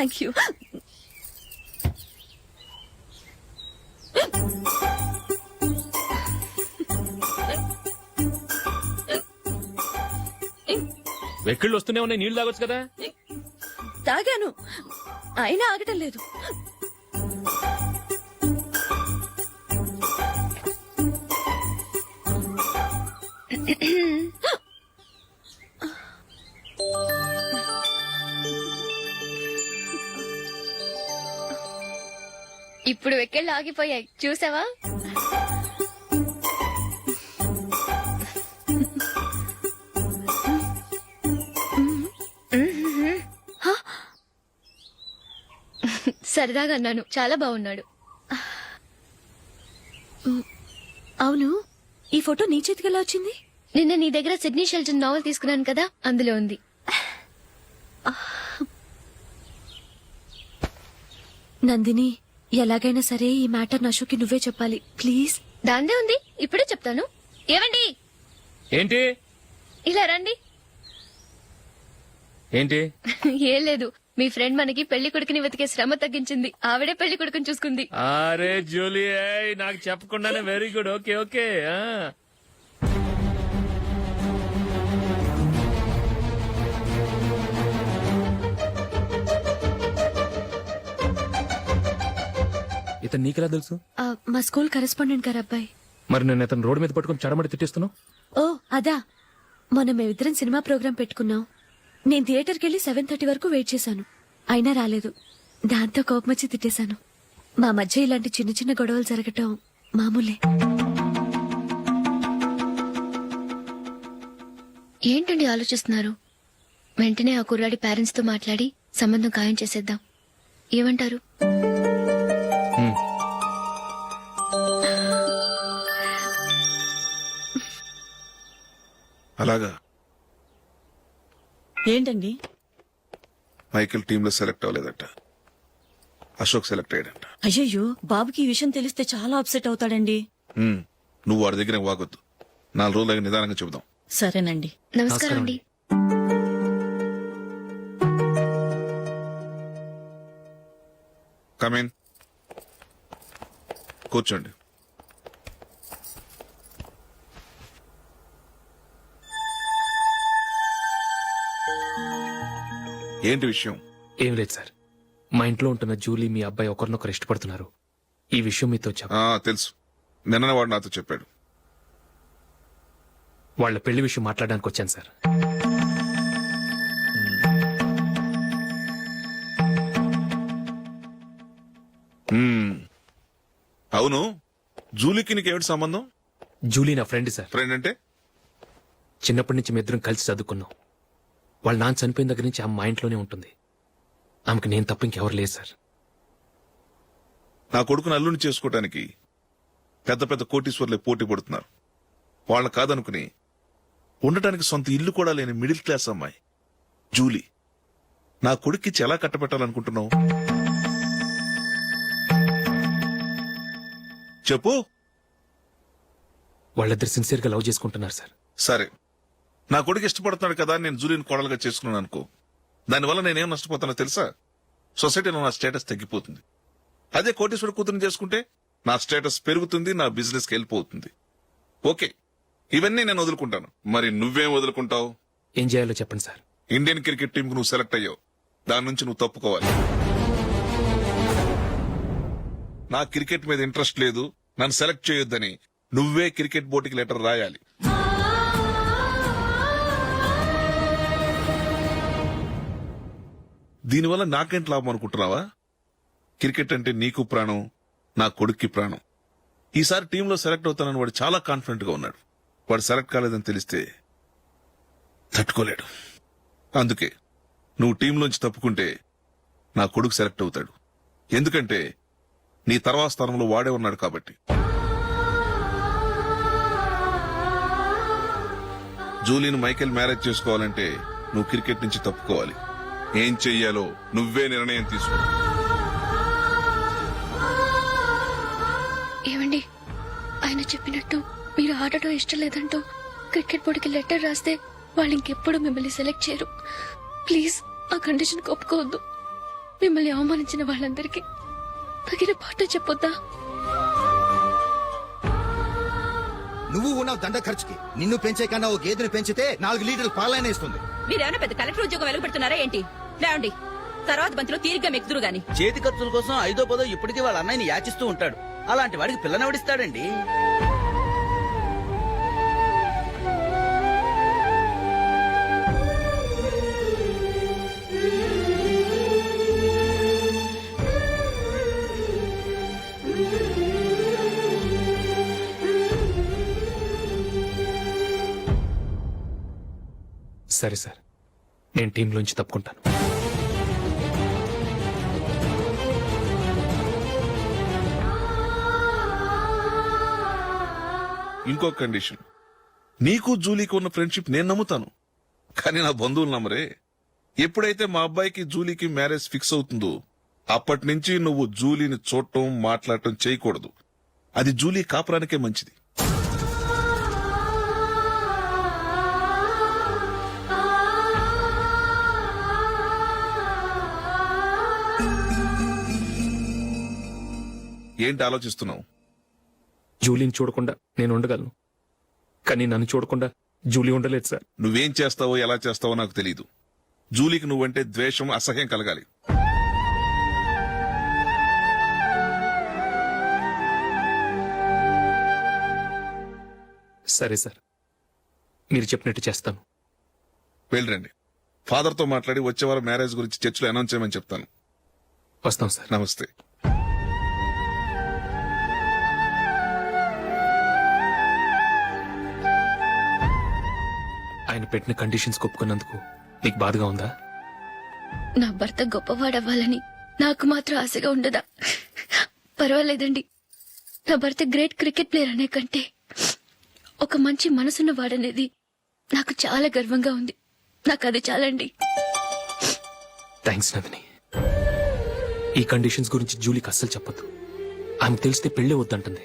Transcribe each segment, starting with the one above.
Thank you వెక్కిళ్ళు వస్తూనే ఉన్నాయి నీళ్ళు తాగొచ్చు కదా? తాగాను. అయినా ఆగటం లేదు. ఇప్పుడు వెక్కెళ్ళు ఆగిపోయాయి. చూసావా? సరదాగా అన్నాను. చాలా బాగున్నాడు. అవును ఈ ఫోటో నీ చేతికి ఎలా వచ్చింది? నిన్న నీ దగ్గర సిడ్నీ షెల్టన్ నావల్ తీసుకున్నాను కదా అందులో ఉంది. నందిని ఎలాగైనా సరే ఈ మ్యాటర్ నషుకి నువ్వే చెప్పాలి. ప్లీజ్. దాందే ఉంది. ఇప్పుడే చెప్తాను. ఏవండి? ఏంటి? ఇలా రండి. ఏంటి? ఏం లేదు. మీ ఫ్రెండ్ మనకి పెళ్ళి కొడుకుని వెతికే శ్రమ తగ్గించింది. ఆవిడే పెళ్ళి కొడుకుని చూసుకుంది. అరే జూలీ ఏయ్, నాకు చెప్పకుండానే వెరీ గుడ్ ఓకే ఓకే ఇతను నీకెలా తెలుసు? ఆ, మా స్కూల్ కరెస్పాండెంట్ గారు అబ్బాయి. మరి నేను ఇతను రోడ్డు మీద పట్టుకుని చడమడి తిట్టేస్తున్నావు? ఓ అదా. మొన్న మేమిద్దరం సినిమా ప్రోగ్రాం పెట్టుకున్నాం. నేను థియేటర్కి వెళ్ళి సెవెన్ థర్టీ వరకు వెయిట్ చేశాను. అయినా రాలేదు. దాంతో కోపం వచ్చి తిట్టేశాను. మా మధ్య ఇలాంటి చిన్న చిన్న గొడవలు జరగటం మామూలే. ఏంటండి ఆలోచిస్తున్నారు? వెంటనే ఆ కుర్రాడి పేరెంట్స్తో మాట్లాడి సంబంధం ఖాయం చేసేద్దాం. ఏమంటారు? అలాగా. ఏంటండి? మైకేల్ టీమ్లో సెలెక్ట్ అవ్వలేదట. అశోక్ సెలెక్ట్ అయ్యాడంట. అయ్యయ్యో బాబుకి ఈ విషయం తెలిస్తే చాలా అప్సెట్ అవుతాడండి. హ్మ్. నువ్వు వాడి దగ్గర వాగొద్దు. నాలుగు రోజులకి నిదానంగా చెబుదాం. సరేనండి. నమస్కారం అండి. కమేన్ కూర్చోండి. ఏంటి విషయం? ఏం లేదు సార్. మా ఇంట్లో ఉంటున్న జూలీ మీ అబ్బాయి ఒకరినొకరు ఇష్టపడుతున్నారు. ఈ విషయం మీతో చెప్ప ఆ తెలుసు. నిన్న వాడు నాతో చెప్పాడు. వాళ్ళ పెళ్ళి విషయం మాట్లాడడానికి వచ్చాను సార్. అవును. జూలీకి నీకేమిటి సంబంధం? జూలీ నా ఫ్రెండ్ సార్. ఫ్రెండ్ అంటే? చిన్నప్పటి నుంచి మీ ఇద్దరం కలిసి చదువుకున్నాం. వాళ్ళ నాన్న చనిపోయిన దగ్గర నుంచి ఆమె మా ఇంట్లోనే ఉంటుంది. ఆమెకు నేను తప్ప ఇంకెవరు లేదు సార్. నా కొడుకును అల్లుని చేసుకోవటానికి పెద్ద పెద్ద కోటీశ్వర్లే పోటీ పడుతున్నారు. వాళ్ళని కాదనుకుని ఉండటానికి సొంత ఇల్లు కూడా లేని మిడిల్ క్లాస్ అమ్మాయి జూలీ. నా కొడుక్కిచ్చి ఎలా కట్టబెట్టాలనుకుంటున్నావు? చెప్పు. వాళ్ళిద్దరు సిన్సియర్గా లవ్ చేసుకుంటున్నారు సార్. సరే. నా కొడుకు ఇష్టపడుతున్నాడు కదా నేను జూలీని కోడలుగా చేసుకున్నాను అనుకో. దానివల్ల నేనేం నష్టపోతానో తెలుసా? సొసైటీలో నా స్టేటస్ తగ్గిపోతుంది. అదే కోటేశ్వర కూతురుని చేసుకుంటే నా స్టేటస్ పెరుగుతుంది నా బిజినెస్కి వెళ్ళిపోతుంది. ఓకే ఇవన్నీ నేను వదులుకుంటాను. మరి నువ్వేం వదులుకుంటావు? ఏం చేయాలో చెప్పండి సార్. ఇండియన్ క్రికెట్ టీం నువ్వు సెలెక్ట్ అయ్యావు. దాని నుంచి నువ్వు తప్పుకోవాలి. నా క్రికెట్ మీద ఇంట్రెస్ట్ లేదు. నన్ను సెలెక్ట్ చేయొద్దని నువ్వే క్రికెట్ బోర్డుకి లెటర్ రాయాలి. దీనివల్ల నాకేంటి లాభం అనుకుంటున్నావా? క్రికెట్ అంటే నీకు ప్రాణం నా కొడుక్కి ప్రాణం. ఈసారి టీంలో సెలెక్ట్ అవుతానని వాడు చాలా కాన్ఫిడెంట్గా ఉన్నాడు. వాడు సెలెక్ట్ కాలేదని తెలిస్తే తట్టుకోలేడు. అందుకే నువ్వు టీంలోంచి తప్పుకుంటే నా కొడుకు సెలెక్ట్ అవుతాడు. ఎందుకంటే నీ తర్వాత స్థానంలో వాడే ఉన్నాడు కాబట్టి. జూలీని మైకేల్ మ్యారేజ్ చేసుకోవాలంటే నువ్వు క్రికెట్ నుంచి తప్పుకోవాలి. ఏం చెయ్యాలో నువ్వే నిర్ణయం తీసుకో. ఏమండి? ఆయన చెప్పినట్టు మీరు ఆడటం ఇష్టం లేదంటూ క్రికెట్ బోర్డుకి లెటర్ రాస్తే వాళ్ళు ఇంకెప్పుడు మిమ్మల్ని సెలెక్ట్ చేయరు. ప్లీజ్ ఆ కండిషన్ ఒప్పుకోవద్దు. మిమ్మల్ని అవమానించిన వాళ్ళందరికీ తగిన పాట చెప్పొద్దా? నువ్వు ఉన్నావు దండ ఖర్చుకి. నిన్ను పెంచే కన్నా ఓ గేదెను పెంచితే నాలుగు లీటర్లు పాలైన ఇస్తుంది. మీరేమైనా పెద్ద కలెక్టర్ ఉద్యోగం వెలుగుపెడుతున్నారా ఏంటి? లేవండి. తర్వాత బంతిలో తీరిగ్గా మెక్కుదురు గాని. చేతి ఖర్చుల కోసం ఐదో పదో ఇప్పటికీ వాళ్ళ అన్నయ్యని యాచిస్తూ ఉంటాడు. అలాంటి వాడికి పిల్లనవడిస్తాడండి సరే సార్. నేను టీంలోంచి తప్పుకుంటాను. ఇంకో కండిషన్ నీకు జూలీకి ఉన్న ఫ్రెండ్షిప్ నేను నమ్ముతాను. కానీ నా బంధువులు నమ్మరే. ఎప్పుడైతే మా అబ్బాయికి జూలీకి మ్యారేజ్ ఫిక్స్ అవుతుందో అప్పటి నుంచి నువ్వు జూలీని చూడటం మాట్లాడటం చేయకూడదు. అది జూలీ కాపురానికే మంచిది. ఏంటి ఆలోచిస్తున్నావు? జూలీని చూడకుండా నేను ఉండగలను. కానీ నన్ను చూడకుండా జూలీ ఉండలేదు సార్. నువ్వేం చేస్తావో ఎలా చేస్తావో నాకు తెలియదు జూలీకి నువ్వంటే ద్వేషం అసహ్యం కలగాలి. సరే సార్. మీరు చెప్పినట్టు చేస్తాను. వెళ్ళరండి ఫాదర్తో మాట్లాడి వచ్చే వారం మ్యారేజ్ గురించి చర్చిలో అనౌన్స్ చేయమని చెప్తాను. వస్తాం సార్. నమస్తే. పెట్టిన కండిషన్స్ ఒప్పుకున్నందుకు నీకు బాధగా ఉందా? నా భర్త గొప్పవాడవ్వాలని నాకు మాత్రం ఆశగా ఉండదా? పర్వాలేదండి. నా భర్త గ్రేట్ క్రికెట్ ప్లేయర్ అనే కంటే ఒక మంచి మనసున్న వాడనేది నాకు చాలా గర్వంగా ఉంది. నాకు అది చాలండి. థ్యాంక్స్ నందిని ఈ కండిషన్స్ గురించి జూలీకి అస్సలు చెప్పొద్దు. ఆమెకు తెలిస్తే పెళ్ళే వద్దంటుంది.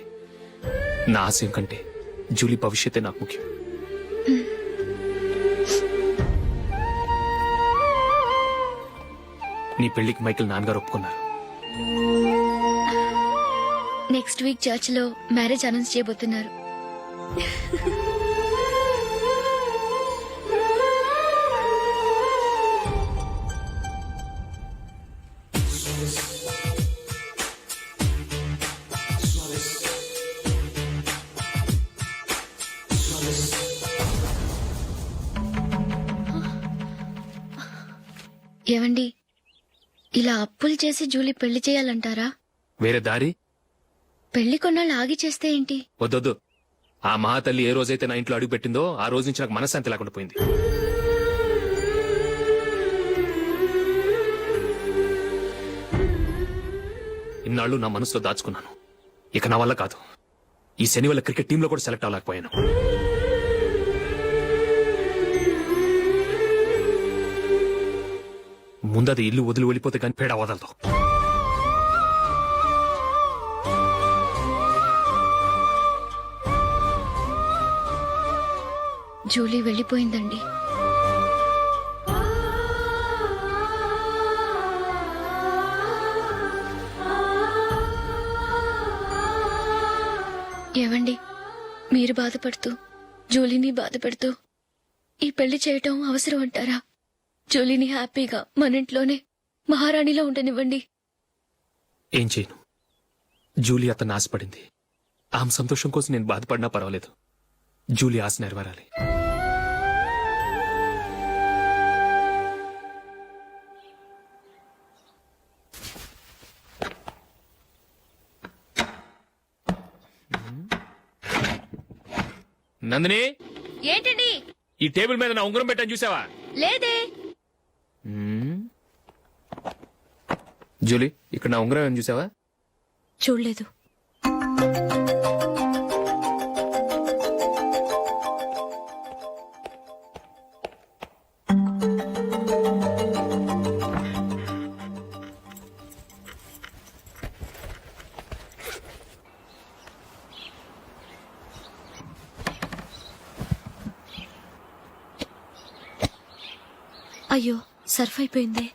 నా ఆశయం కంటే జూలీ భవిష్యత్తే నాకు ముఖ్యం. నీ పెళ్ళికి మైకిల్ నాన్నగారు ఒప్పుకున్నారు. నెక్స్ట్ వీక్ చర్చ్లో మ్యారేజ్ అనౌన్స్ చేయబోతున్నారు. ఏవండి? ఇలా అప్పులు చేసి జూలీ పెళ్ళి చేయాలంటారా? వేరే దారి? పెళ్ళి కొన్నాళ్ళు ఆగి చేస్తే ఏంటి? వద్దొద్దు. ఆ మహాతల్లి ఏ రోజైతే నా ఇంట్లో అడుగు పెట్టిందో ఆ రోజు నుంచి నాకు మనశ్శాంతి లేకుండా పోయింది. ఇన్నాళ్ళు నా మనసులో దాచుకున్నాను. ఇక నా వల్ల కాదు. ఈ శని వల్ల క్రికెట్ టీంలో కూడా సెలెక్ట్ అవ్వలేకపోయాను. ముందది ఇల్లు వదిలి వెళ్ళిపోతే కానీ పేడ వదలదు. జూలీ వెళ్ళిపోయిందండి. ఏవండి? మీరు బాధపడుతూ జూలీని బాధపడుతూ ఈ పెళ్ళి చేయటం అవసరం అంటారా? జూలీని హ్యాపీగా మన ఇంట్లోనే మహారాణిలో ఉండనివ్వండి. ఏం చేయను? జూలీ అతన్ని ఆశపడింది. ఆమె సంతోషం కోసం నేను బాధపడినా పర్వాలేదు. జూలీ ఆశ నెరవేరాలి. నందిని? ఏంటండి? ఈ టేబుల్ మీద నా ఉంగరం పెట్టాను చూసావా? లేదే. జూలీ ఇక్కడ నా ఉంగరం ఏం చూసావా? చూడలేదు. అయ్యో సర్ఫ్ అయిపోయింది.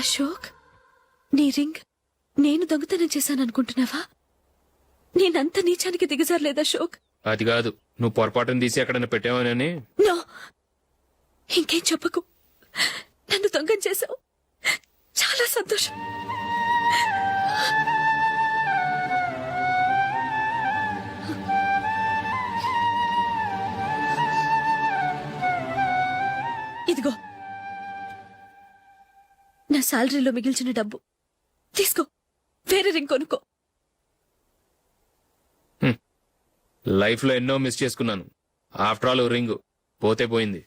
అశోక్ నీ రింగ్ నేను దొంగతనం చేశాను అనుకుంటున్నావా నేనంత నీచానికి దిగజారలేదు అశోక్. అది కాదు. నువ్వు పొరపాటును తీసి ఎక్కడైనా పెట్టావని నో. ఇంకేం చెప్పకు. నన్ను దొంగం చేశావు. చాలా సంతోషం. ఇదిగో. నా శాలరీలో మిగిల్చిన డబ్బు. తీసుకో. వేరే రింగ్ కొనుక్కో. లైఫ్లో ఎన్నో మిస్ చేసుకున్నాను. After all ring. పోతే పోయింది.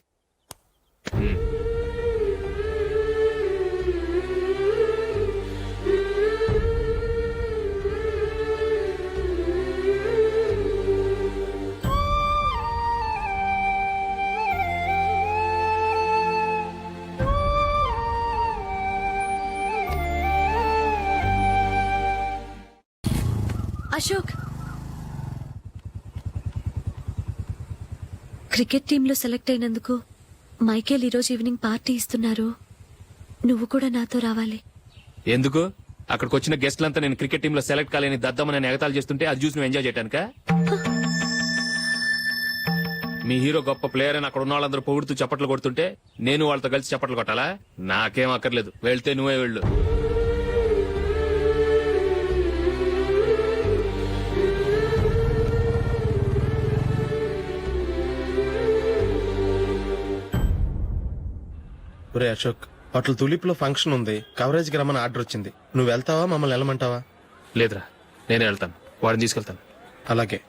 అశోక్. క్రికెట్ టీంలో సెలెక్ట్ అయినందుకు మైకేల్ ఈరోజు ఈవినింగ్ పార్టీ ఇస్తున్నారు. నువ్వు కూడా నాతో రావాలి. ఎందుకు? అక్కడికి వచ్చిన గెస్ట్లంతా నేను క్రికెట్ టీంలో సెలెక్ట్ కాలేని దద్దమని ఎగతాలు చేస్తుంటే అది చూసి నువ్వు ఎంజాయ్ చేయటానిక? మీ హీరో గొప్ప ప్లేయర్ అని అక్కడ ఉన్న వాళ్ళందరూ పొగుడుతూ చప్పట్లు కొడుతుంటే నేను వాళ్ళతో కలిసి చప్పట్లు కొట్టాలా? నాకేం అక్కర్లేదు. వెళ్తే నువ్వే వెళ్ళు. ఒరే అశోక్ హోటల్ తులిప్లో ఫంక్షన్ ఉంది. కవరేజ్కి రమ్మని ఆర్డర్ వచ్చింది. నువ్వు వెళ్తావా? మమ్మల్ని వెళ్ళమంటావా? లేదురా నేనే వెళ్తాను. వాడిని తీసుకెళ్తాను. అలాగే.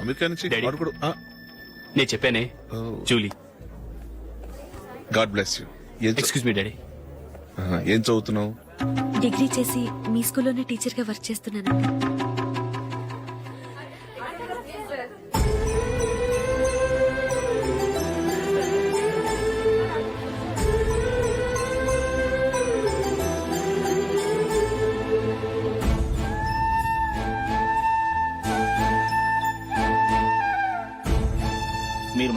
అమెరికా నుంచి వాడు కూడా నేను చెప్పానే Julie. God bless you. Excuse me daddy. ఏం చదువుతున్నావు? డిగ్రీ చేసి మీ స్కూల్లోనే టీచర్గా వర్క్ చేస్తున్నానండి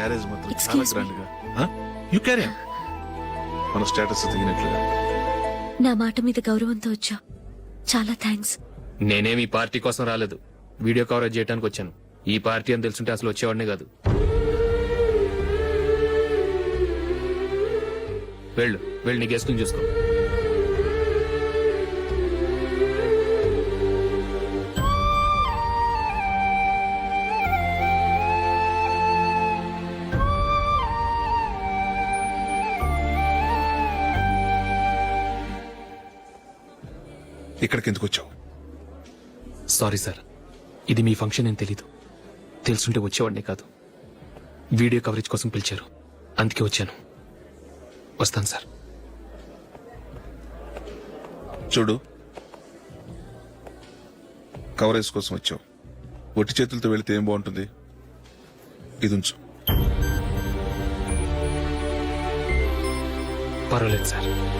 మ్యారేజ్ మాత్రం చాలా Excuse me. గ్రాండ్గా యు క్యారీ మన స్టేటస్ తగినట్లుగా. నా మాట మీద గౌరవంతో వచ్చా. చాలా థ్యాంక్స్ నేనేం ఈ పార్టీ కోసం రాలేదు. వీడియో కవరేజ్ చేయడానికి వచ్చాను. ఈ పార్టీ అని తెలుసుంటే అసలు వచ్చేవాడినే కాదు. వెళ్ళు. వెళ్ళి నీ గెస్ట్ని చూసుకో. ఇక్కడికి ఎందుకు వచ్చావు సారీ సార్ ఇది మీ ఫంక్షన్ అని తెలీదు. తెలుసుంటే వచ్చేవాడినే కాదు. వీడియో కవరేజ్ కోసం పిలిచారు. అందుకే వచ్చాను. వస్తాను సార్ చూడు. కవరేజ్ కోసం వచ్చావు. ఒట్టి చేతులతో వెళితే ఏం బాగుంటుంది? ఇది ఉంచు. పర్వాలేదు సార్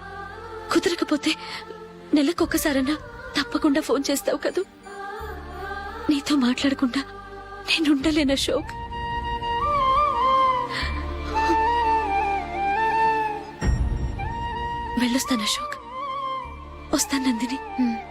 కుదరకపోతే నెలకొకసారన్నా తప్పకుండా ఫోన్ చేస్తావు కదూ. నీతో మాట్లాడకుండా నేనుండలేను అశోక్? వెళ్ళొస్తాను అశోక్. వస్తాను నందిని.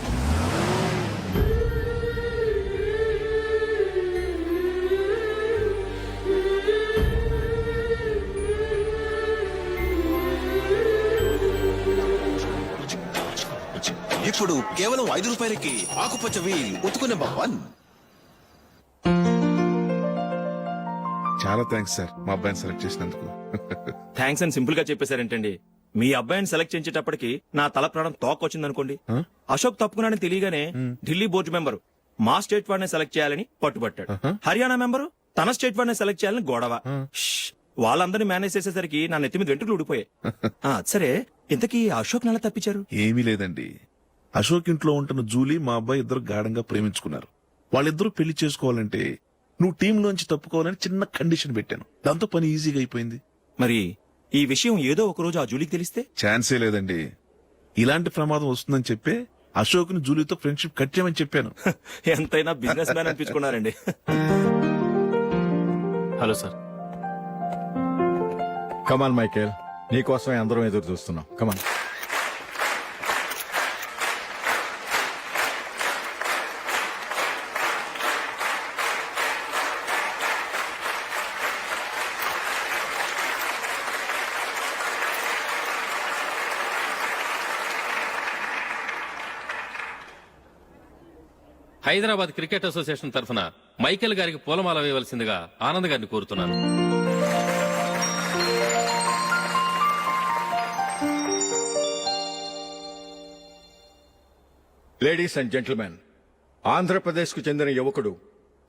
ఇప్పుడు కేవలం ఐదు రూపాయలకి ఆకుపచ్చ వీల్ ఉతుకు నెంబర్ వన్ చాలా థ్యాంక్స్ సార్ మా అబ్బాయిని సెలెక్ట్ చేసినందుకు. థ్యాంక్స్ అని సింపుల్గా చెప్పేశారేంటండి? మీ అబ్బాయిని సెలెక్ట్ చేసేటప్పటికి నా తల ప్రాణం తోక వచ్చిందనుకోండి అశోక్ తప్పుకున్నాడని తెలియగానే ఢిల్లీ బోర్డు మెంబరు మా స్టేట్ వాడిని సెలెక్ట్ చేయాలని పట్టుబట్టాడు. హర్యానా మెంబరు తన స్టేట్ వాడిని సెలెక్ట్ చేయాలని గొడవ. వాళ్ళందరినీ మేనేజ్ చేసేసరికి నా నెత్తి మీద వెంట్రుకలు ఊడిపోయాయి. సరే ఇంతకీ అశోక్ నెల తప్పించారు? ఏమీ లేదండి. అశోక్ ఇంట్లో ఉంటున్న జూలీ మా అబ్బాయి ఇద్దరు గాఢంగా ప్రేమించుకున్నారు. వాళ్ళిద్దరూ పెళ్ళి చేసుకోవాలంటే నువ్వు టీం లోంచి తప్పుకోవాలని చిన్న కండిషన్ పెట్టాను. దాంతో పని ఈజీగా అయిపోయింది. మరి ఈ విషయం ఏదో ఒక రోజు ఆ జూలీకి తెలిస్తే? ఛాన్సే లేదండి. ఇలాంటి ప్రమాదం వస్తుందని చెప్పే అశోక్ని జూలీతో ఫ్రెండ్షిప్ కట్ చేయమని చెప్పాను. ఎంతైనా business man అనిపించుకున్నారండి. Hello sir. Come on Michael నీకోసమే అందరం ఎదురు చూస్తున్నాం. Come on Hyderabad cricket association తరఫున మైకేల్ గారికి పూలమాల వేయవలసిందిగా ఆనంద్ గారిని కోరుతున్నాను. లేడీస్ అండ్ జెంటిల్మెన్ ఆంధ్రప్రదేశ్కు చెందిన యువకుడు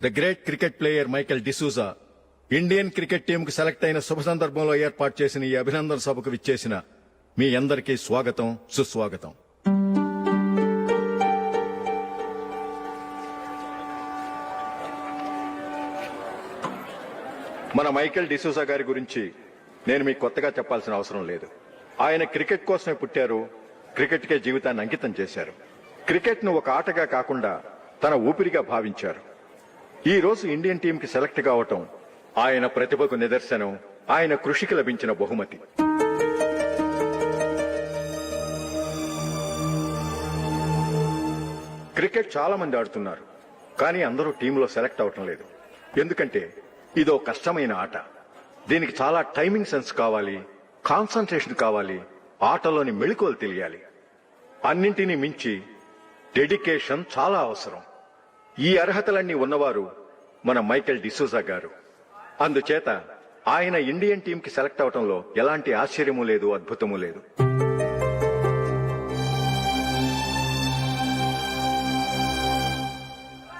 the great cricket player Michael D'Souza Indian cricket టీంకు select అయిన శుభ సందర్భంలో ఏర్పాటు చేసిన ఈ అభినందన సభకు విచ్చేసిన మీ అందరికీ స్వాగతం సుస్వాగతం. మైకేల్ డిసూజా గారి గురించి నేను మీకు కొత్తగా చెప్పాల్సిన అవసరం లేదు. ఆయన క్రికెట్ కోసమే పుట్టారు క్రికెట్కే జీవితాన్ని అంకితం చేశారు. క్రికెట్ను ఒక ఆటగా కాకుండా తన ఊపిరిగా భావించారు. ఈ రోజు ఇండియన్ టీంకి సెలెక్ట్ కావటం ఆయన ప్రతిభకు నిదర్శనం ఆయన కృషికి లభించిన బహుమతి. క్రికెట్ చాలా మంది ఆడుతున్నారు కానీ అందరూ టీంలో సెలెక్ట్ అవటం లేదు. ఎందుకంటే ఇదో కష్టమైన ఆట. దీనికి చాలా టైమింగ్ సెన్స్ కావాలి కాన్సన్ట్రేషన్ కావాలి ఆటలోని మెళుకువలు తెలియాలి. అన్నింటినీ మించి డెడికేషన్ చాలా అవసరం. ఈ అర్హతలన్నీ ఉన్నవారు మన మైకెల్ డిసూజా గారు. అందుచేత ఆయన ఇండియన్ టీంకి సెలెక్ట్ అవటంలో ఎలాంటి ఆశ్చర్యము లేదు అద్భుతము లేదు.